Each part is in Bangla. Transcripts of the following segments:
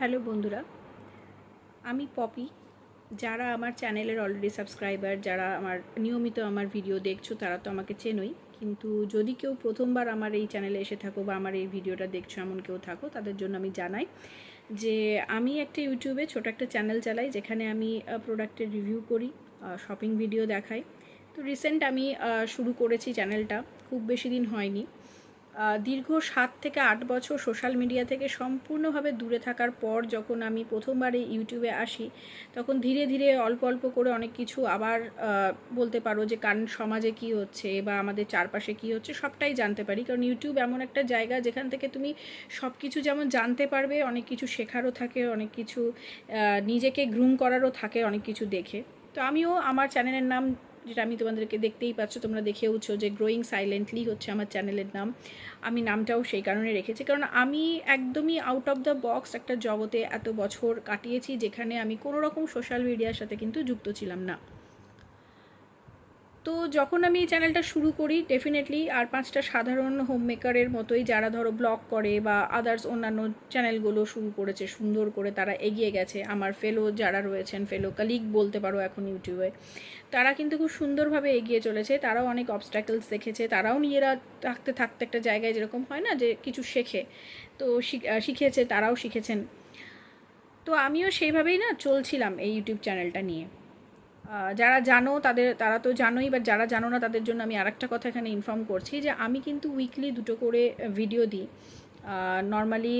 হ্যালো বন্ধুরা, আমি পপি। যারা আমার চ্যানেলের অলরেডি সাবস্ক্রাইবার যারা আমার নিয়মিত আমার ভিডিও দেখছ, তারা তো আমাকে চেনই। কিন্তু যদি কেউ প্রথমবার আমার এই চ্যানেলে এসে থাকো বা আমার এই ভিডিওটা দেখছ, এমন কেউ থাকো, তাদের জন্য আমি জানাই যে আমি একটা ইউটিউবে ছোট একটা চ্যানেল চালাই, যেখানে আমি প্রোডাক্টের রিভিউ করি শপিং ভিডিও দেখাই। তো রিসেন্ট আমি শুরু করেছি চ্যানেলটা খুব বেশি দিন হয়নি। দীর্ঘ সাত থেকে আট বছর সোশ্যাল মিডিয়া থেকে সম্পূর্ণভাবে দূরে থাকার পর যখন আমি প্রথমবার ইউটিউবে আসি, তখন ধীরে ধীরে অল্প অল্প করে অনেক কিছু আবার বলতে পারো যে কারণ সমাজে কি হচ্ছে বা আমাদের চারপাশে কি হচ্ছে সবটাই জানতে পারি। কারণ ইউটিউব এমন একটা জায়গা যেখান থেকে তুমি সব কিছু যেমন জানতে পারবে, অনেক কিছু শেখারও থাকে, অনেক কিছু নিজেকে গ্রুম করারও থাকে, অনেক কিছু দেখে। তো আমিও আমার চ্যানেলের নাম যেটা আমি তোমাদেরকে দেখতেই পাচ্ছ, তোমরা দেখেওছো যে গ্রোয়িং সাইলেন্টলি হচ্ছে আমার চ্যানেলের নাম। আমি নামটাও সেই কারণে রেখেছি, কারণ আমি একদমই আউট অফ দ্য বক্স একটা জগতে এত বছর কাটিয়েছি যেখানে আমি কোনো রকম সোশ্যাল মিডিয়ার সাথে কিন্তু যুক্ত ছিলাম না। তো যখন আমি এই চ্যানেলটা শুরু করি ডেফিনেটলি আর পাঁচটা সাধারণ হোম মেকারের মতোই যারা ধরো ব্লগ করে বা আদার্স অন্যান্য চ্যানেলগুলো শুরু করেছে, সুন্দর করে তারা এগিয়ে গেছে। আমার ফেলো যারা রয়েছেন ফেলো কালিগ বলতে পারো এখন ইউটিউবে তারা কিন্তু খুব সুন্দরভাবে এগিয়ে চলেছে। তারাও অনেক অবস্ট্যাকলস দেখেছে। তারাও নিজেরা থাকতে থাকতে একটা জায়গায় যেরকম হয় না যে কিছু শেখে, তো শিখ- শিখেছে, তারাও শিখেছেন। তো আমিও সেইভাবেই না চলছিলাম এই ইউটিউব চ্যানেলটা নিয়ে। যারা জানো তাদের, তারা তো জানোই বা যারা জানো না তাদের জন্য আমি আরেকটা কথা এখানে ইনফর্ম করছি যে আমি কিন্তু উইকলি দুটো করে ভিডিও দিই। নর্মালি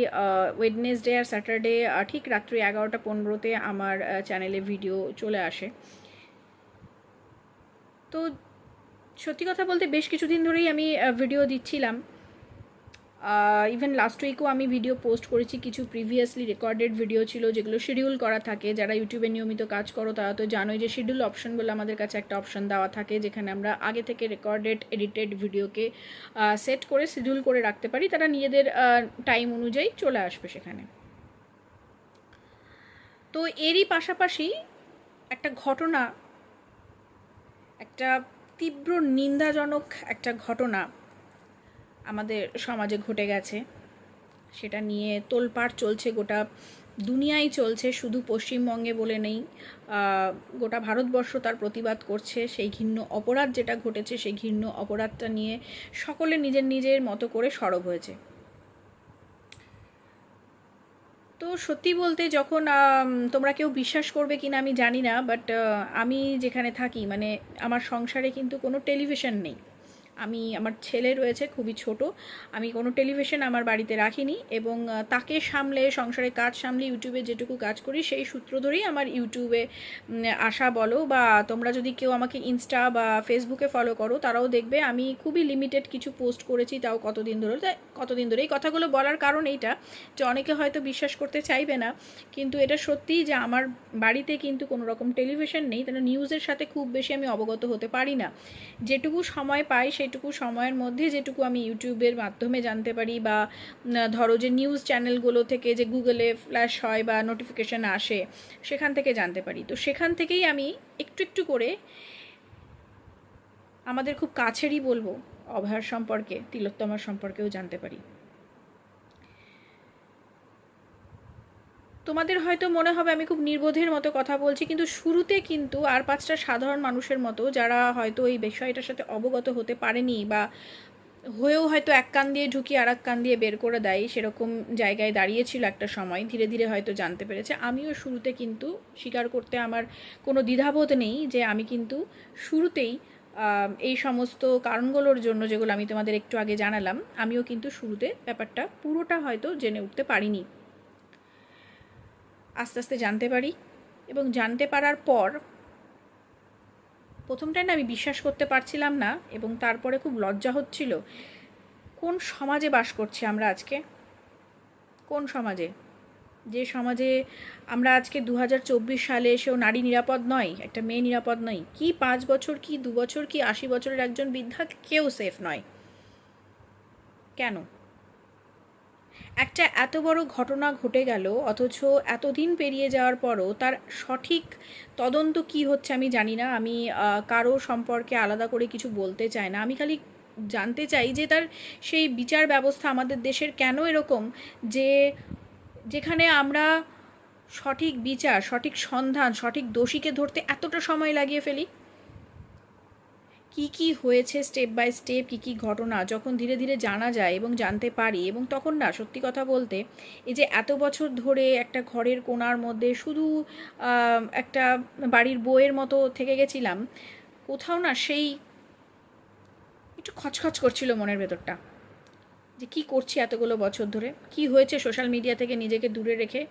ওয়েডনেসডে আর স্যাটারডে ঠিক রাত্রি এগারোটা পনেরোতে আমার চ্যানেলে ভিডিও চলে আসে। তো সত্যি কথা বলতে বেশ কিছুদিন ধরেই আমি ভিডিও দিচ্ছিলাম। ইভেন লাস্ট উইকও আমি ভিডিও পোস্ট করেছি, কিছু প্রিভিয়াসলি রেকর্ডেড ভিডিও ছিল যেগুলো শিডিউল করা থাকে। যারা ইউটিউবে নিয়মিত কাজ করো, তারা তো জানোই যে শিডিউল অপশন বলে আমাদের কাছে একটা অপশন দেওয়া থাকে, যেখানে আমরা আগে থেকে রেকর্ডেড এডিটেড ভিডিওকে সেট করে শিডিউল করে রাখতে পারি। তারা নিজেদের টাইম অনুযায়ী চলে আসবে সেখানে। তো এরই পাশাপাশি একটা ঘটনা, একটা তীব্র নিন্দাজনক একটা ঘটনা আমাদের সমাজে ঘটে গেছে। সেটা নিয়ে তোলপাড় চলছে গোটা দুনিয়াই চলছে, শুধু পশ্চিমবঙ্গে বলে নেই। গোটা ভারতবর্ষ তার প্রতিবাদ করছে। সেই ঘৃণ্য অপরাধ যেটা ঘটেছে, সেই ঘৃণ্য অপরাধটা নিয়ে সকলে নিজের নিজের মতো করে সরব হয়েছে। তো সত্যি বলতে যখন তোমরা কেউ বিশ্বাস করবে কিনা আমি জানি না বাট আমি যেখানে থাকি মানে আমার সংসারে কিন্তু কোনো টেলিভিশন নেই। আমি, আমার ছেলে রয়েছে, খুবই ছোট। আমি কোনো টেলিভিশন আমার বাড়িতে রাখিনি এবং তাকে সামলে সংসারে কাজ সামলে, ইউটিউবে যেটুকু কাজ করি, সেই সূত্র ধরেই আমার ইউটিউবে আসা বলো বা তোমরা যদি কেউ আমাকে ইনস্টা বা ফেসবুকে ফলো করো, তারাও দেখবে আমি খুবই লিমিটেড কিছু পোস্ট করেছি তাও কতদিন ধরে। কতদিন ধরে। এই কথাগুলো বলার কারণ এইটা যে অনেকে হয়তো বিশ্বাস করতে চাইবে না, কিন্তু এটা সত্যিই যে আমার বাড়িতে কিন্তু কোনো রকম টেলিভিশন নেই, তাহলে নিউজের সাথে খুব বেশি আমি অবগত হতে পারি না। যেটুকু সময় পাই সেটুকু সময়ের মধ্যে যেটুকু আমি ইউটিউবের মাধ্যমে জানতে পারি বা ধরো যে নিউজ চ্যানেলগুলো থেকে যে গুগলে ফ্ল্যাশ হয় বা নোটিফিকেশান আসে, সেখান থেকে জানতে পারি। তো সেখান থেকেই আমি একটু একটু করে আমাদের খুব কাছেরই বলব, অভয়ার সম্পর্কে, তিলোত্তমার সম্পর্কেও জানতে পারি। তোমাদের হয়তো মনে হবে আমি খুব নির্বোধের মতো কথা বলছি, কিন্তু শুরুতে কিন্তু আর পাঁচটা সাধারণ মানুষের মতো যারা হয়তো এই বিষয়টার সাথে অবগত হতে পারেনি বা হয়েও হয়তো এক কান দিয়ে ঢুকি আর এক কান দিয়ে বের করে দেয় সেরকম জায়গায় দাঁড়িয়েছিল একটা সময়, ধীরে ধীরে হয়তো জানতে পেরেছে। আমিও শুরুতে কিন্তু স্বীকার করতে আমার কোনো দ্বিধাবোধ নেই যে আমি কিন্তু শুরুতেই এই সমস্ত কারণগুলোর জন্য যেগুলো আমি তোমাদের একটু আগে জানালাম, আমিও কিন্তু শুরুতে ব্যাপারটা পুরোটা হয়তো জেনে উঠতে পারিনি। আস্তে আস্তে জানতে পারি এবং জানতে পারার পর প্রথমটায় না আমি বিশ্বাস করতে পারছিলাম না এবং তারপরে খুব লজ্জা হচ্ছিল, কোন সমাজে বাস করছি আমরা আজকে? কোন সমাজে? যে সমাজে আমরা আজকে দু হাজার চব্বিশ সালে এসেও নারী নিরাপদ নয়, একটা মেয়ে নিরাপদ নয়, কি পাঁচ বছর, কি দু বছর, কি আশি বছরের একজন বৃদ্ধা কেউ সেফ নয়। কেন? একটা এত বড় ঘটনা ঘটে গেল, অথচ এতদিন পেরিয়ে যাওয়ার পরও তার সঠিক তদন্ত কি হচ্ছে আমি জানি না। আমি কারও সম্পর্কে আলাদা করে কিছু বলতে চাই না। আমি খালি জানতে চাই যে তার সেই বিচার ব্যবস্থা আমাদের দেশের কেন এরকম যে যেখানে আমরা সঠিক বিচার, সঠিক সন্ধান, সঠিক দোষীকে ধরতে এতটা সময় লাগিয়ে ফেলি? কি কি হয়েছে স্টেপ বাই স্টেপ কি কি ঘটনা যখন ধীরে ধীরে জানা যায় এবং জানতে পারি এবং তখন না সত্যি কথা বলতে এই যে এত বছর ধরে একটা ঘরের কোণার মধ্যে শুধু একটা বাড়ির বইয়ের মতো থেকে গেছিলাম, কোথাও না সেই একটু খচখচ করছিল মনের ভেতরটা। যে কি করছি এতগুলো বছর ধরে? কি হয়েছে সোশ্যাল মিডিয়া থেকে নিজেকে দূরে রেখে?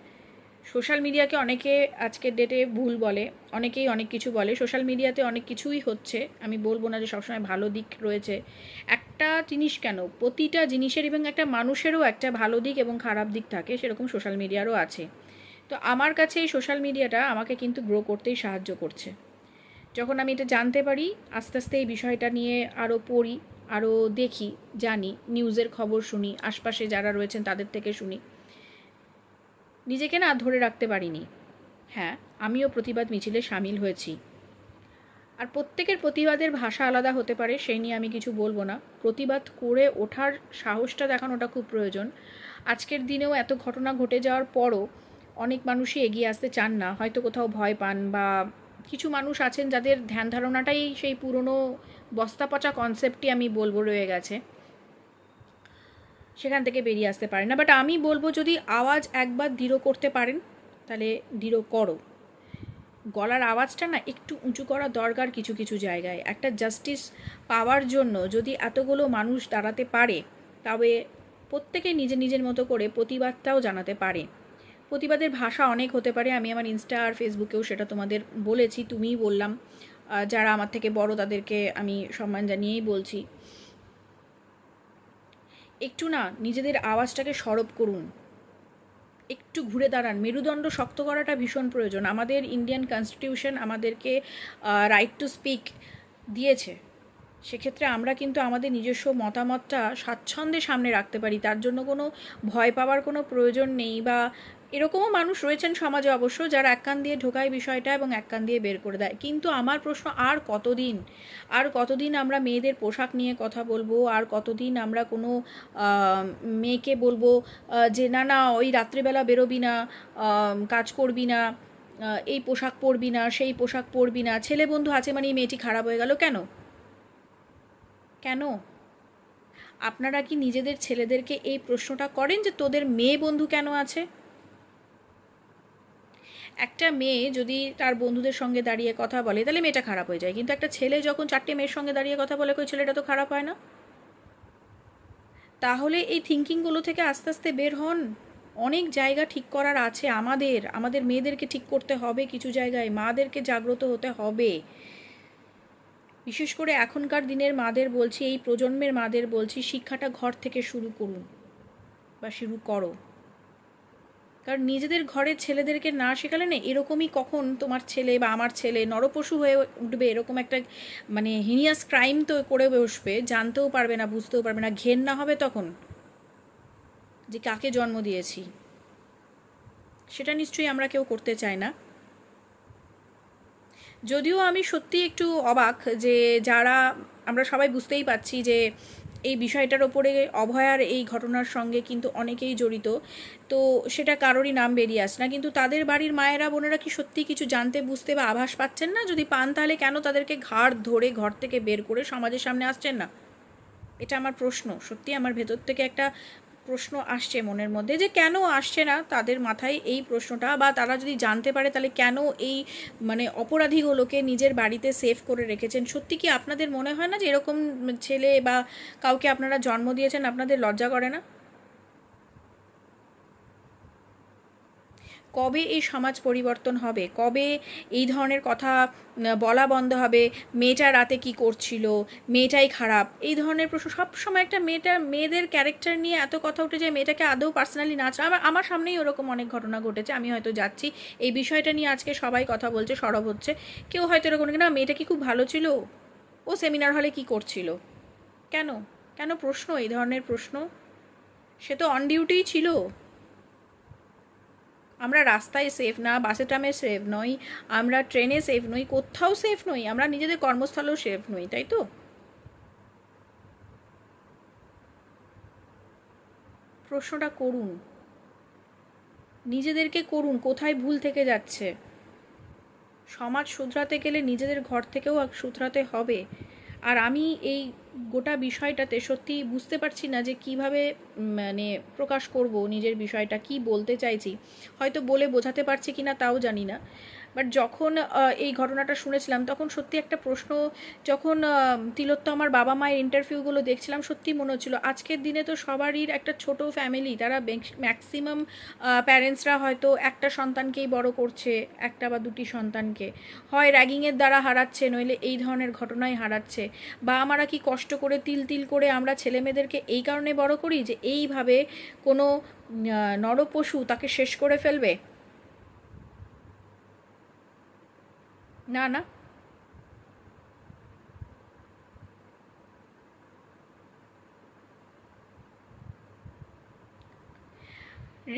সোশ্যাল মিডিয়াকে অনেকে আজকের ডেটে ভুল বলে, অনেকেই অনেক কিছু বলে। সোশ্যাল মিডিয়াতে অনেক কিছুই হচ্ছে। আমি বলব না যে সবসময় ভালো দিক রয়েছে। একটা জিনিস কেন? প্রতিটা জিনিসের এবং একটা মানুষেরও একটা ভালো দিক এবং খারাপ দিক থাকে, সেরকম সোশ্যাল মিডিয়ারও আছে। তো আমার কাছে এই সোশ্যাল মিডিয়াটা আমাকে কিন্তু গ্রো করতেই সাহায্য করছে। যখন আমি এটা জানতে পারি, আস্তে আস্তে এই বিষয়টা নিয়ে আরও পড়ি আরও দেখি, জানি নিউজের খবর শুনি, আশপাশে যারা রয়েছেন তাদের থেকে শুনি। নিজেকে না ধরে রাখতে পারিনি। হ্যাঁ আমিও প্রতিবাদ মিছিলে সামিল হয়েছি। আর প্রত্যেকের প্রতিবাদের ভাষা আলাদা হতে পারে, সেই নিয়ে আমি কিছু বলব না। প্রতিবাদ করে ওঠার সাহসটা দেখানোটা খুব প্রয়োজন। আজকের দিনেও এত ঘটনা ঘটে যাওয়ার পরও অনেক মানুষই এগিয়ে আসতে চান না। হয়তো কোথাও ভয় পান বা কিছু মানুষ আছেন যাদের ধ্যান ধারণাটাই সেই পুরনো বস্তা পচা কনসেপ্টই আমি বলব রয়ে গেছে। সেখান থেকে বেরিয়ে আসতে পারে না। বাট আমি বলব যদি আওয়াজ একবার দৃঢ় করতে পারেন, তাহলে দৃঢ় করো। গলার আওয়াজটা না একটু উঁচু করা দরকার কিছু কিছু জায়গায়। একটা জাস্টিস পাওয়ার জন্য যদি এতগুলো মানুষ দাঁড়াতে পারে, তবে প্রত্যেকে নিজের নিজের মতো করে প্রতিবাদটাও জানাতে পারে। প্রতিবাদের ভাষা অনেক হতে পারে। আমি আমার ইনস্টা আর ফেসবুকেও সেটা তোমাদের বলেছি, তুমিই বললাম। যারা আমার থেকে বড় তাদেরকে আমি সম্মান জানিয়েই বলছি। একটু না নিজেদের আওয়াজটাকে সরব করুন। একটু ঘুরে দাঁড়ান। মেরুদণ্ড শক্ত করাটা ভীষণ প্রয়োজন। আমাদের ইন্ডিয়ান কনস্টিটিউশন আমাদেরকে রাইট টু স্পিক দিয়েছে। সেক্ষেত্রে আমরা কিন্তু আমাদের নিজস্ব মতামতটা স্বাচ্ছন্দ্যে সামনে রাখতে পারি। তার জন্য কোনো ভয় পাওয়ার কোনো প্রয়োজন নেই বা এরকমও মানুষ রয়েছেন সমাজে অবশ্য যারা এক কান দিয়ে ঢোকায় বিষয়টা এবং এক কান দিয়ে বের করে দেয়। কিন্তু আমার প্রশ্ন, আর কতদিন? আর কতদিন আমরা মেয়েদের পোশাক নিয়ে কথা বলব? আর কতদিন আমরা কোনো মেয়েকে বলব যে না না, ওই রাত্রিবেলা বেরোবি না কাজ করবি না এই পোশাক পরবি না, সেই পোশাক পরবি না, ছেলে বন্ধু আছে মানে এই মেয়েটি খারাপ হয়ে গেল কেন? কেন? আপনারা কি নিজেদের ছেলেদেরকে এই প্রশ্নটা করেন যে তোদের মেয়ে বন্ধু কেন আছে? একটা মেয়ে যদি তার বন্ধুদের সঙ্গে দাঁড়িয়ে কথা বলে, তাহলে মেয়েটা খারাপ হয়ে যায়। কিন্তু একটা ছেলে যখন চারটে মেয়ের সঙ্গে দাঁড়িয়ে কথা বলে ওই ছেলেটা তো খারাপ হয় না? তাহলে এই থিঙ্কিংগুলো থেকে আস্তে আস্তে বের হন। অনেক জায়গা ঠিক করার আছে আমাদের। আমাদের মেয়েদেরকে ঠিক করতে হবে কিছু জায়গায়। মাদেরকে জাগ্রত হতে হবে। বিশেষ করে এখনকার দিনের মাদের বলছি, এই প্রজন্মের মাদের বলছি, শিক্ষাটা ঘর থেকে শুরু করুন বা শুরু করো। কারণ নিজেদের ঘরের ছেলেদেরকে না শেখালে না এরকমই কখন তোমার ছেলে বা আমার ছেলে নরপশু হয়ে উঠবে, এরকম একটা মানে হিনিয়াস ক্রাইম তো করে বসবে, জানতেও পারবে না, বুঝতেও পারবে না ঘেন না হবে তখন যে কাকে জন্ম দিয়েছি। সেটা নিশ্চয়ই আমরা কেউ করতে চাই না। যদিও আমি সত্যি একটু অবাক যে যারা, আমরা সবাই বুঝতেই পারছি যে এই বিষয়টার ওপরে অভয়ার এই ঘটনার সঙ্গে কিন্তু অনেকেই জড়িত। তো সেটা কারোরই নাম বেরিয়ে আসে না। কিন্তু তাদের বাড়ির মায়েরা, বোনেরা কি সত্যি কিছু জানতে, বুঝতে বা আভাস পাচ্ছেন না? যদি পান তাহলে কেন তাদেরকে ঘাড় ধরে ঘর থেকে বের করে সমাজের সামনে আসছেন না? এটা আমার প্রশ্ন। সত্যি আমার ভেতর থেকে একটা প্রশ্ন আসছে মনের মধ্যে যে কেন আসছে না তাদের মাথায় এই প্রশ্নটা? বা তারা যদি জানতে পারে তাহলে কেন এই মানে অপরাধীগুলোকে নিজের বাড়িতে সেভ করে রেখেছেন? সত্যি কি আপনাদের মনে হয় না যে এরকম ছেলে বা কাউকে আপনারা জন্ম দিয়েছেন আপনাদের লজ্জা করে না? কবে এই সমাজ পরিবর্তন হবে? কবে এই ধরনের কথা বলা বন্ধ হবে? মেয়েটা রাতে কি করছিল? মেয়েটাই খারাপ? এই ধরনের প্রশ্ন। সবসময় একটা মেয়েটা, মেয়েদের ক্যারেক্টার নিয়ে এত কথা উঠে যায়, মেয়েটাকে আদৌ পার্সোনালি নাচ আমার আমার সামনেই ওরকম অনেক ঘটনা ঘটেছে, আমি হয়তো যাচ্ছি। এই বিষয়টা নিয়ে আজকে সবাই কথা বলছে, সরব হচ্ছে। কেউ হয়তো এরকম না মেয়েটা কি খুব ভালো ছিল? ও সেমিনার হলে কি করছিল? কেন? কেন প্রশ্ন? এই ধরনের প্রশ্ন? সে তো অন ডিউটিই ছিল। আমরা রাস্তায় সেফ না বাসে ট্রামে সেফ নই, আমরা ট্রেনে সেফ নই, কোথাও সেফ নই, আমরা নিজেদের কর্মস্থলেও সেফ নই, তাই তো? প্রশ্নটা করুন। নিজেদেরকে করুন, কোথায় ভুল থেকে যাচ্ছে? সমাজ শুধরাতে গেলে নিজেদের ঘর থেকেও শুধরাতে হবে। আর আমি এই গোটা বিষয়টাতে সত্যি বুঝতে পারছি না যে কীভাবে মানে প্রকাশ করব, নিজের বিষয়টা কি বলতে চাইছি। হয়তো বলে বোঝাতে পারছি কি না তাও জানি না। বাট যখন এই ঘটনাটা শুনেছিলাম, তখন সত্যি একটা প্রশ্ন, যখন তিলোত্ত আমার বাবা মায়ের ইন্টারভিউগুলো দেখছিলাম, সত্যি মনে হচ্ছিল, আজকের দিনে তো সবারই একটা ছোট ফ্যামিলি তারা ম্যাক্সিমাম প্যারেন্টসরা হয়তো একটা সন্তানকেই বড় করছে, একটা বা দুটি সন্তানকে। হয় র্যাগিংয়ের দ্বারা হারাচ্ছে, নইলে এই ধরনের ঘটনায় হারাচ্ছে। বা আমরা কি কষ্ট করে তিল তিল করে আমরা ছেলেমেয়েদেরকে এই কারণে বড় করি যে, এইভাবে কোনো নরপশু তাকে শেষ করে ফেলবে? না না।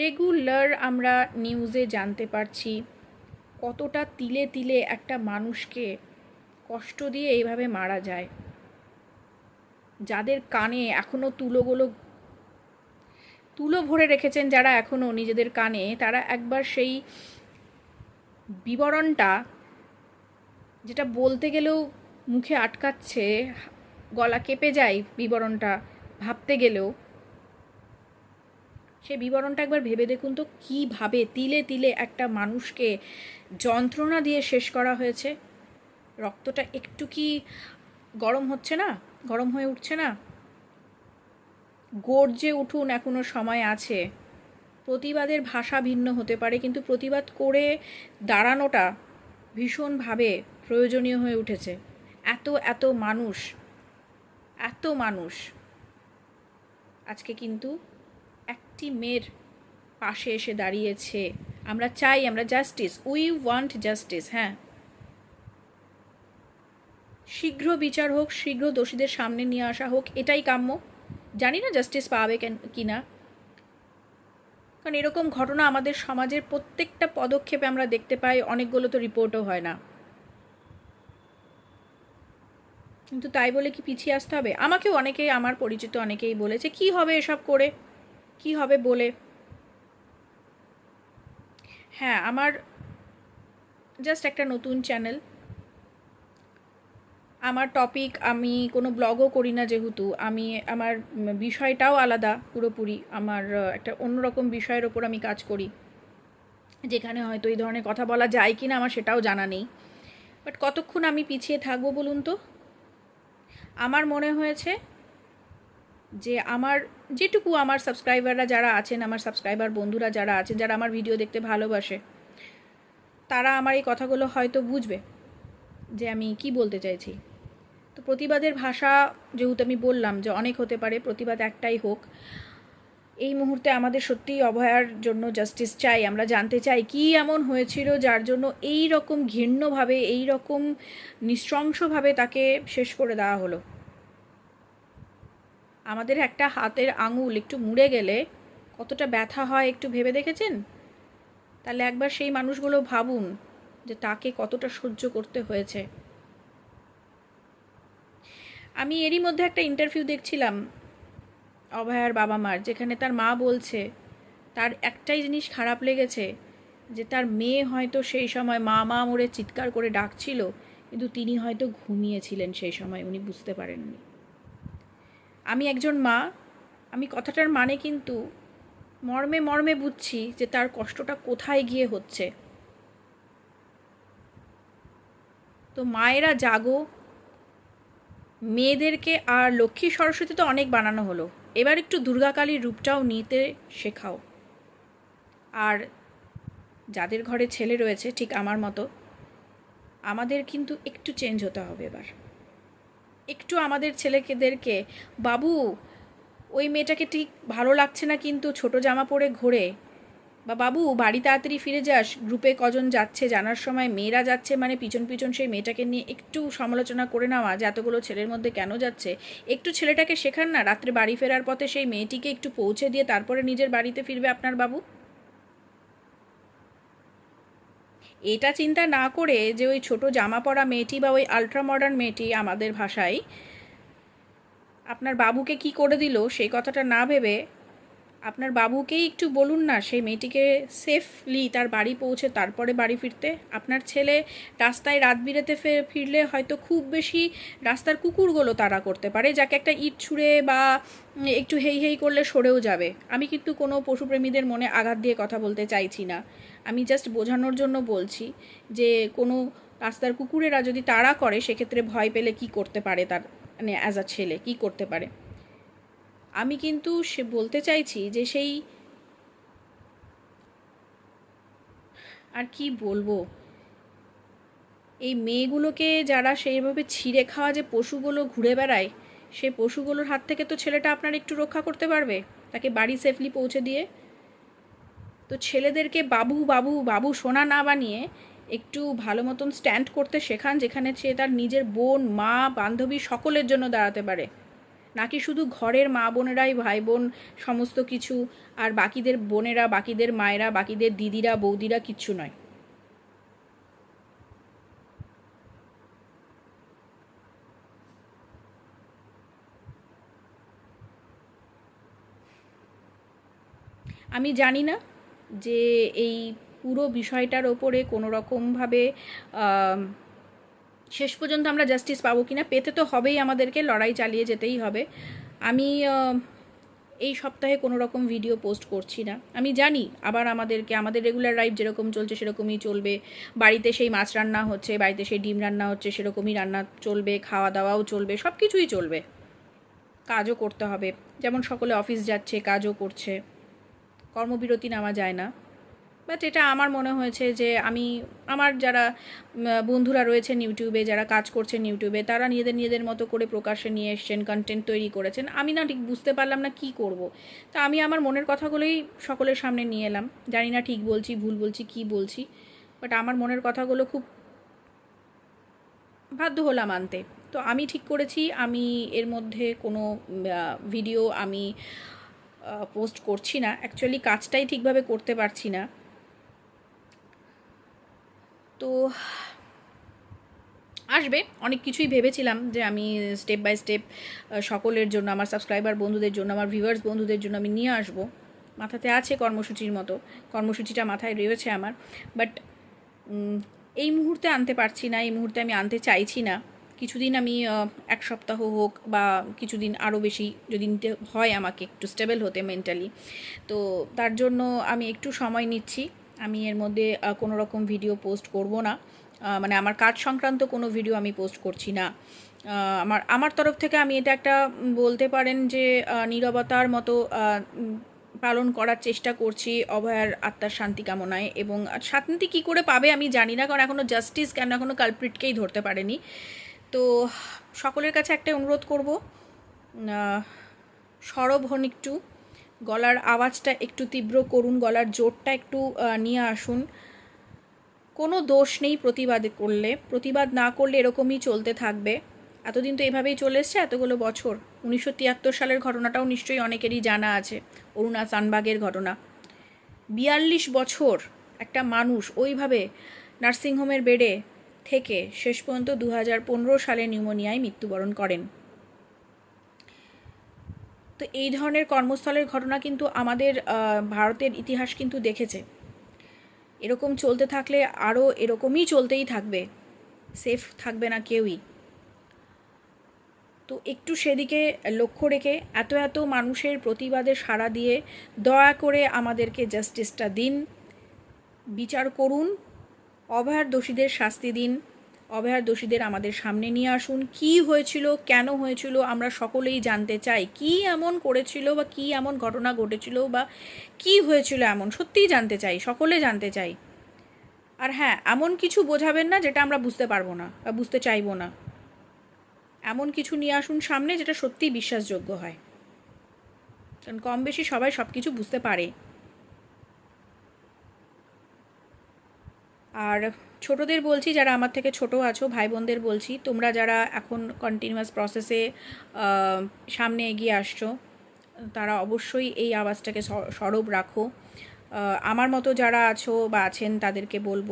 রেগুলার আমরা নিউজে জানতে পারছি কতটা তিলে তিলে একটা মানুষকে কষ্ট দিয়ে এইভাবে মারা যায়। যাদের কানে এখনও তুলোগুলো, তুলো ভরে রেখেছেন যারা এখনও নিজেদের কানে, তারা একবার সেই বিবরণটা যেটা বলতে গেলেও মুখে আটকাচ্ছে, গলা কেঁপে যায় বিবরণটা, ভাবতে গেলেও। সে বিবরণটা একবার ভেবে দেখুন তো কীভাবে তিলে তিলে একটা মানুষকে যন্ত্রণা দিয়ে শেষ করা হয়েছে। রক্তটা একটু কি গরম হচ্ছে না? গরম হয়ে উঠছে না? গর্জে উঠুন এখনও সময় আছে। প্রতিবাদের ভাষা ভিন্ন হতে পারে, কিন্তু প্রতিবাদ করে দাঁড়ানোটা ভীষণভাবে প্রয়োজনীয় হয়ে উঠেছে। এত এত মানুষ এত মানুষ। আজকে কিন্তু একটি মেয়ের পাশে এসে দাঁড়িয়েছে। আমরা চাই, আমরা জাস্টিস উই ওয়ান্ট জাস্টিস হ্যাঁ। শীঘ্র বিচার হোক, শীঘ্র দোষীদের সামনে নিয়ে আসা হোক, এটাই কাম্য। জানি না জাস্টিস পাবে কেন কি না কারণ এরকম ঘটনা আমাদের সমাজের প্রত্যেকটা পদক্ষেপে আমরা দেখতে পাই, অনেকগুলো তো রিপোর্টও হয় না। কিন্তু তাই বলে কি পিছিয়ে আসতে হবে? আমাকেও অনেকেই, আমার পরিচিত অনেকেই বলেছে, কি হবে এসব করে? কি হবে বলে? হ্যাঁ আমার জাস্ট একটা নতুন চ্যানেল আমার টপিক আমি কোনো ব্লগও করি না যেহেতু, আমি, আমার বিষয়টাও আলাদা পুরোপুরি। আমার একটা অন্যরকম বিষয়ের ওপর আমি কাজ করি। যেখানে হয়তো এই ধরনের কথা বলা যায় কি না আমার সেটাও জানা নেই। বাট কতক্ষণ আমি পিছিয়ে থাকব বলুন তো? আমার মনে হয়েছে যে আমার, যেটুকু আমার সাবস্ক্রাইবাররা যারা আছেন, আমার সাবস্ক্রাইবার বন্ধুরা যারা আছেন, যারা আমার ভিডিও দেখতে ভালোবাসে, তারা আমার এই কথাগুলো হয়তো বুঝবে যে আমি কি বলতে চাইছি। তো প্রতিবাদের ভাষা যেহেতু আমি বললাম যে অনেক হতে পারে, প্রতিবাদ একটাই হোক। এই মুহূর্তে আমাদের সত্যিই অভয়ার জন্য জাস্টিস চাই। আমরা জানতে চাই কি এমন হয়েছিল যার জন্য এই রকম ঘৃণ্যভাবে, এই রকম নৃশংসভাবে তাকে শেষ করে দেওয়া হলো। আমাদের একটা হাতের আঙুল একটু মুড়ে গেলে কতটা ব্যথা হয় একটু ভেবে দেখেছেন? তাহলে একবার সেই মানুষগুলো ভাবুন যে তাকে কতটা সহ্য করতে হয়েছে। আমি এরই মধ্যে একটা ইন্টারভিউ দেখছিলাম। অভয়ার বাবা মার, যেখানে তার মা বলছে, তার একটাই জিনিস খারাপ লেগেছে, যে তার মেয়ে হয়তো সেই সময় মা মা মোড়ে চিৎকার করে ডাকছিল, কিন্তু তিনি হয়তো ঘুমিয়েছিলেন সেই সময়, উনি বুঝতে পারেননি। আমি একজন মা, আমি কথাটার মানে কিন্তু মর্মে মর্মে বুঝছি যে তার কষ্টটা কোথায় গিয়ে হচ্ছে। তো মায়েরা জাগো, মেয়েদেরকে আর লক্ষ্মী সরস্বতী তো অনেক বানানো হলো। এবার একটু দুর্গাকালীর রূপটাও নিতে শেখাও। আর যাদের ঘরে ছেলে রয়েছে, ঠিক আমার মতো, আমাদের কিন্তু একটু চেঞ্জ হতে হবে এবার। একটু আমাদের ছেলেকেদেরকে, বাবু, ওই মেয়েটাকে ঠিক ভালো লাগছে না কিন্তু ছোট জামা পরে ঘোরে। বা বাবু, বাড়ি তাড়াতাড়ি ফিরে যাস। গ্রুপে কজন যাচ্ছে, জানার সময় মেয়েরা যাচ্ছে মানে পিছন পিছন সেই মেয়েটাকে নিয়ে একটু সমালোচনা করে নেওয়া, যে এতগুলো ছেলের মধ্যে কেন যাচ্ছে? একটু ছেলেটাকে শেখান না, রাত্রে বাড়ি ফেরার পথে সেই মেয়েটিকে একটু পৌঁছে দিয়ে তারপরে নিজের বাড়িতে ফিরবে আপনার বাবু? এটা চিন্তা না করে যে ওই ছোট জামা পরা মেয়েটি বা ওই আলট্রা মডার্ন মেয়েটি আমাদের ভাষায় আপনার বাবুকে কি করে দিল, সেই কথাটা না ভেবে আপনার বাবুকেই একটু বলুন না, সেই মেয়েটিকে সেফলি তার বাড়ি পৌঁছে তারপরে বাড়ি ফিরতে। আপনার ছেলে রাস্তায় রাত বিরেতে ফিরলে হয়তো খুব বেশি রাস্তার কুকুরগুলো তাড়া করতে পারে, যাকে একটা ইট ছুঁড়ে বা একটু হেই হেই করলে সরেও যাবে। আমি কিন্তু কোনো পশুপ্রেমীদের মনে আঘাত দিয়ে কথা বলতে চাইছি না। আমি জাস্ট বোঝানোর জন্য বলছি যে কোনো রাস্তার কুকুরেরা যদি তাড়া করে, সেক্ষেত্রে ভয় পেলে কি করতে পারে তার মানে অ্যাজ আ ছেলে, কি করতে পারে? আমি কিন্তু সে বলতে চাইছি যে সেই আর কি বলব? এই মেয়েগুলোকে যারা সেইভাবে ছিঁড়ে খাওয়া যে পশুগুলো ঘুরে বেড়ায়, সে পশুগুলোর হাত থেকে তো ছেলেটা আপনার একটু রক্ষা করতে পারবে? তাকে বাড়ি সেফলি পৌঁছে দিয়ে? তো ছেলেদেরকে বাবু বাবু বাবু সোনা না বানিয়ে একটু ভালো মতন স্ট্যান্ড করতে শেখান, যেখানে সে তার নিজের বোন, মা, বান্ধবী সকলের জন্য দাঁড়াতে পারে। নাকি শুধু ঘরের মা বোনেরাই ভাই বোন সমস্ত কিছু আর বাকিদের বোনেরা, বাকিদের মায়েরা, বাকিদের দিদিরা, বৌদিরা কিচ্ছু নয়? আমি জানি না যে এই পুরো বিষয়টার ওপরে কোনো রকমভাবে শেষ পর্যন্ত আমরা জাস্টিস পাবো কিনা, পেতে তো হবেই আমাদেরকে, লড়াই চালিয়ে যেতেই হবে। আমি এই সপ্তাহে কোনো রকম ভিডিও পোস্ট করছি না। আমি জানি আবার আমাদেরকে, আমাদের রেগুলার লাইফ যেরকম চলছে সেরকমই চলবে। বাড়িতে সেই মাছ রান্না হচ্ছে, বাড়িতে সেই ডিম রান্না হচ্ছে, সেরকমই রান্না চলবে খাওয়া দাওয়াও চলবে সব কিছুই চলবে। কাজও করতে হবে। যেমন সকলে অফিস যাচ্ছে, কাজও করছে। কর্মবিরতি নেওয়া যায় না। বাট এটা আমার মনে হয়েছে যে আমি, আমার যারা বন্ধুরা রয়েছেন ইউটিউবে যারা কাজ করছেন ইউটিউবে তারা নিজেদের নিজেদের মতো করে প্রকাশ্যে নিয়ে এসছেন কন্টেন্ট তৈরি করেছেন। আমি না ঠিক বুঝতে পারলাম না কি করব। তা আমি আমার মনের কথাগুলোই সকলের সামনে নিয়ে এলাম। জানি না ঠিক বলছি, ভুল বলছি, কি বলছি। বাট আমার মনের কথাগুলো খুব বাধ্য হলাম আনতে। তো আমি ঠিক করেছি, আমি এর মধ্যে কোনো ভিডিও আমি পোস্ট করছি না। অ্যাকচুয়ালি কাজটাই ঠিকভাবে করতে পারছি না। তো আসবে। অনেক কিছুই ভেবেছিলাম যে আমি স্টেপ বাই স্টেপ সকলের জন্য, আমার সাবস্ক্রাইবার বন্ধুদের জন্য, আমার ভিউয়ার্স বন্ধুদের জন্য আমি নিয়ে আসব। মাথাতে আছে কর্মসূচির মতো, কর্মসূচিটা মাথায় রয়েছে আমার। বাট এই মুহূর্তে আনতে পারছি না, এই মুহূর্তে আমি আনতে চাইছি না। কিছুদিন আমি এক সপ্তাহ হোক বা কিছুদিন আরও বেশি যদি নিতে হয় আমাকে, একটু স্টেবল হতে মেন্টালি তো তার জন্য আমি একটু সময় নিচ্ছি। আমি এর মধ্যে কোনো রকম ভিডিও পোস্ট করব না। মানে আমার কাজ সংক্রান্ত কোনো ভিডিও আমি পোস্ট করছি না। আমার আমার তরফ থেকে আমি এটা একটা বলতে পারেন যে নীরবতার মতো পালন করার চেষ্টা করছি অভয়ার আত্মার শান্তি কামনায়। এবং শান্তি কী করে পাবে আমি জানি না, কারণ এখনও জাস্টিস কেন এখনও কালপ্রিটকেই ধরতে পারেনি। তো সকলের কাছে একটা অনুরোধ করব সরব হন একটু। গলার আওয়াজটা একটু তীব্র করুন, গলার জোরটা একটু নিয়ে আসুন। কোনো দোষ নেই প্রতিবাদ করলে, প্রতিবাদ না করলে এরকমই চলতে থাকবে। এতদিন তো এভাবেই চলে এসছে এতগুলো বছর। উনিশশো তিয়াত্তর সালের ঘটনাটাও নিশ্চয়ই অনেকেরই জানা আছে, অরুণা চানবাগের ঘটনা। বিয়াল্লিশ বছর একটা মানুষ ওইভাবে নার্সিংহোমের বেডে থেকে শেষ পর্যন্ত দু হাজার পনেরো সালে নিউমোনিয়ায় মৃত্যুবরণ করেন। তো এই ধরনের কর্মস্থলের ঘটনা কিন্তু আমাদের ভারতের ইতিহাস কিন্তু দেখেছে। এরকম চলতে থাকলে আরও এরকমই চলতেই থাকবে। সেফ থাকবে না কেউই। তো একটু সেদিকে লক্ষ্য রেখে এত এত মানুষের প্রতিবাদে সাড়া দিয়ে দয়া করে আমাদেরকে জাস্টিসটা দিন। বিচার করুন, অভয়ার দোষীদের শাস্তি দিন। অভয়ার দোষীদের আমাদের সামনে নিয়ে আসুন। কি হয়েছিল, কেন হয়েছিল, আমরা সকলেই জানতে চাই। কি এমন করেছিল বা কি এমন ঘটনা ঘটেছিল বা কি হয়েছিল এমন, সত্যিই জানতে চাই, সকলে জানতে চাই। আর হ্যাঁ এমন কিছু বোঝাবেন না যেটা আমরা বুঝতে পারব না বা বুঝতে চাইব না। এমন কিছু নিয়ে আসুন সামনে যেটা সত্যিই বিশ্বাসযোগ্য হয়। কারণ কম বেশি সবাই সব কিছু বুঝতে পারে। আর ছোটদের বলছি, যারা আমার থেকে ছোট আছো ভাই বোনদের বলছি, তোমরা যারা এখন কন্টিনিউয়াস প্রসেসে সামনে এগিয়ে আসছো, তারা অবশ্যই এই আওয়াজটাকে সরব রাখো। আমার মতো যারা আছো বা আছেন তাদেরকে বলব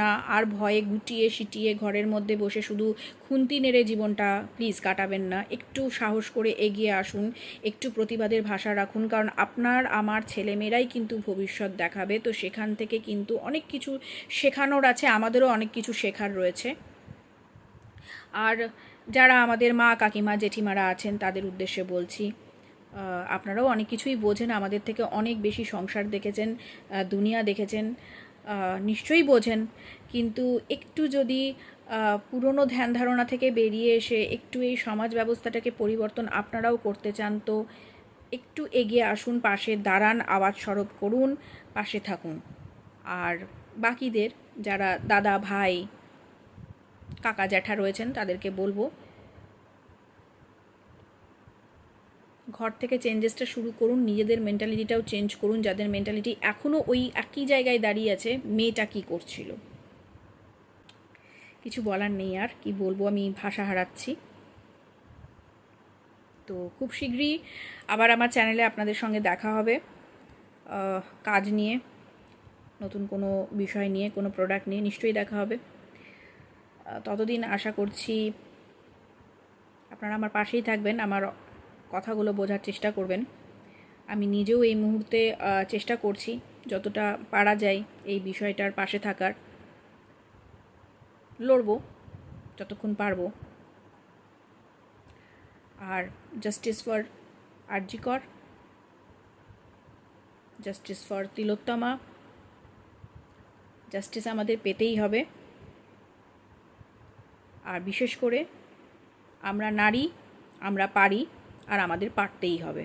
না, আর ভয়ে গুটিয়ে সিটিয়ে ঘরের মধ্যে বসে শুধু খুন্তি নেড়ে জীবনটা প্লিজ কাটাবেন না। একটু সাহস করে এগিয়ে আসুন, একটু প্রতিবাদের ভাষা রাখুন, কারণ আপনার, আমার ছেলেমেয়েরাই কিন্তু ভবিষ্যৎ দেখাবে। তো সেখান থেকে কিন্তু অনেক কিছু শেখানোর আছে, আমাদেরও অনেক কিছু শেখার রয়েছে। আর যারা আমাদের মা কাকিমা, জেঠিমারা আছেন, তাদের উদ্দেশ্যে বলছি আপনারাও অনেক কিছুই বোঝেন, আমাদের থেকে অনেক বেশি সংসার দেখেছেন দুনিয়া দেখেছেন নিশ্চয়ই বোঝেন। কিন্তু একটু যদি পুরনো ধ্যান ধারণা থেকে বেরিয়ে এসে একটু এই সমাজ ব্যবস্থাটাকে পরিবর্তন আপনারাও করতে চান, তো একটু এগিয়ে আসুন, পাশে দাঁড়ান, আওয়াজ সরব করুন, পাশে থাকুন। আর বাকিদের, যারা দাদা, ভাই, কাকা, জ্যাঠা রয়েছেন, তাদেরকে বলব ঘর থেকে চেঞ্জেসটা শুরু করুন, নিজেদের মেন্টালিটিটাও চেঞ্জ করুন, যাদের মেন্টালিটি এখনও ওই একই জায়গায় দাঁড়িয়ে আছে, মেয়েটা কী করছিল? কিছু বলার নেই আর, কি বলব, আমি ভাষা হারাচ্ছি। তো খুব শীঘ্রই আবার আমার চ্যানেলে আপনাদের সঙ্গে দেখা হবে। কাজ নিয়ে, নতুন কোনো বিষয় নিয়ে, কোনো প্রোডাক্ট নিয়ে নিশ্চয়ই দেখা হবে। ততদিন আশা করছি আপনারা আমার পাশেই থাকবেন, আমার কথাগুলো বোঝার চেষ্টা করবেন। আমি নিজেও এই মুহূর্তে চেষ্টা করছি যতটা পারা যায় এই বিষয়টার পাশে থাকার। লড়বো, যতক্ষণ পারব। আর justice for RG Kar justice for Tilottama justice আমাদের পেতেই হবে। আর বিশেষ করে আমরা নারী, আমরা পারি। আর আমাদের পারতেই হবে।